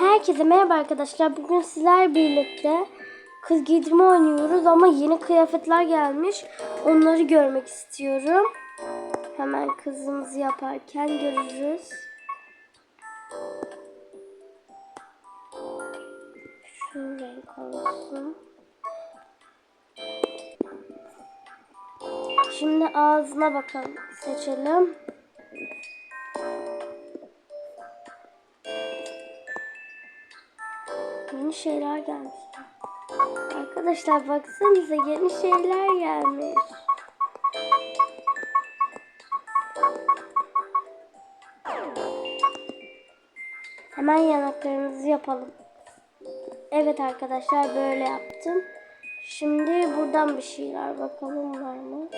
Herkese merhaba arkadaşlar. Bugün sizler birlikte kız giydirme oynuyoruz ama yeni kıyafetler gelmiş. Onları görmek istiyorum. Hemen kızımızı yaparken görürüz. Şu renk olsun. Şimdi ağzına bakalım. Seçelim. Yeni şeyler gelmiş. Arkadaşlar baksanıza yeni şeyler gelmiş. Hemen yanaklarımızı yapalım. Evet arkadaşlar böyle yaptım. Şimdi buradan bir şeyler bakalım var mı?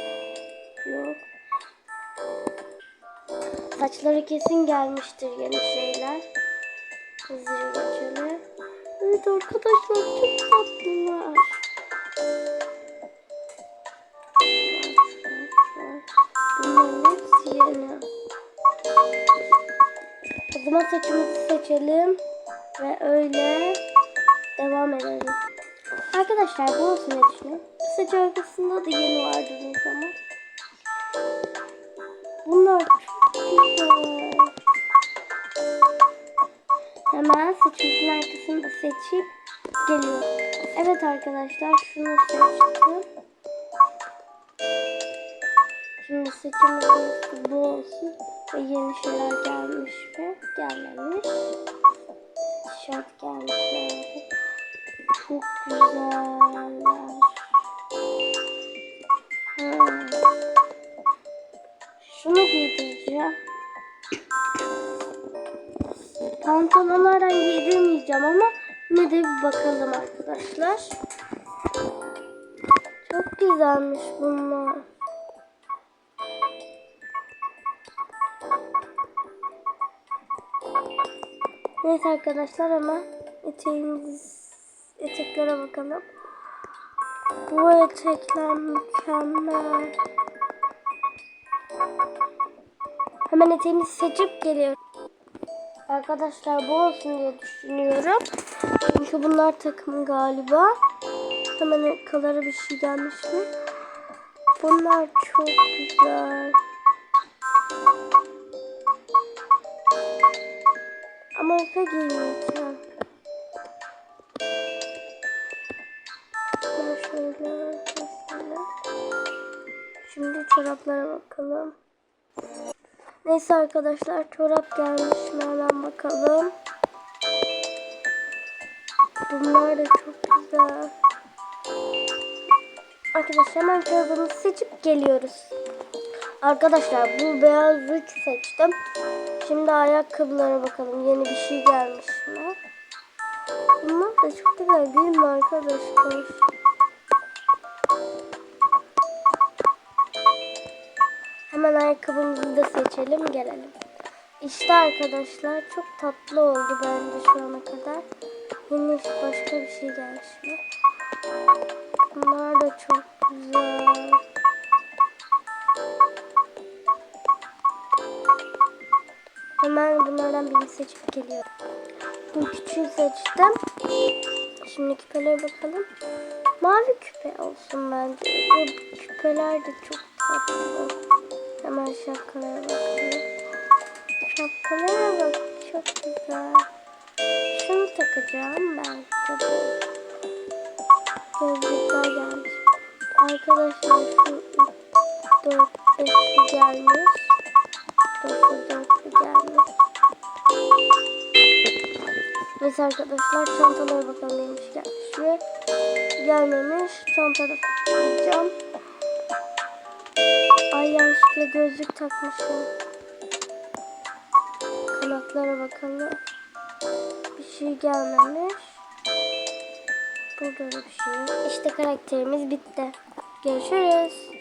Yok. Saçları kesin gelmiştir yeni şeyler. Geçelim. Evet arkadaşlar çok tatlılar. Bunların hepsi yeni. O zaman saçımızı seçelim. Ve öyle devam edelim. Arkadaşlar bu olsun ne düşünüyorum? Saç arkasında da yeni vardı o zaman. Bunlar da seçip geliyorum. Evet arkadaşlar şunu seçtim. Şimdi üstü bu olsun. Ve yeni şeyler gelmiş mi? Gelmemiş. Tişört gelmiş mi? Çok güzeller. Hmm. Pantolonlardan giydirmeyeceğim ama yine de bir bakalım arkadaşlar. Çok güzelmiş bunlar. Neyse arkadaşlar ama eteğimiz eteklere bakalım. Bu etekler mükemmel. Hemen eteğimizi seçip geliyorum. Arkadaşlar bu olsun diye düşünüyorum. Çünkü bunlar takım galiba. Hemen kalara bir şey gelmiş mi? Bunlar çok güzel. Ama arka şöyle mesela. Şimdi çoraplara bakalım. Neyse arkadaşlar çorap gelmiş mi hemen bakalım. Bunlar da çok güzel. Arkadaşlar hemen çorabımızı seçip geliyoruz. Arkadaşlar bu beyaz üç seçtim. Şimdi ayakkabılara bakalım. Yeni bir şey gelmiş mi? Bunlar da çok güzel değil mi arkadaşlar? Ayakkabımızı da seçelim gelelim. İşte arkadaşlar çok tatlı oldu bence şu ana kadar. Yeni başka bir şey gelmiş mi? Bunlar da çok güzel. Hemen bunlardan birini seçip geliyorum. Bu küçüğü seçtim. Şimdi küpelere bakalım. Mavi küpe olsun bence. Bu küpeler de çok tatlı. Hemen şapkalara bakalım. Şapkalara bak çok güzel. Şunu takacağım ben. Tabii. Gözlükler gelmiş. Arkadaşlar şu 4 5 gelmiş. 4 4 gelmiş. Neyse arkadaşlar çantalara bakalım neymiş gelmiş mi? Gelmemiş. Çantada koyacağım. Ay yanlışlıkla gözlük takmışım. Kanatlara bakalım. Bir şey gelmemiş. Burada da bir şey yok. İşte karakterimiz bitti. Görüşürüz.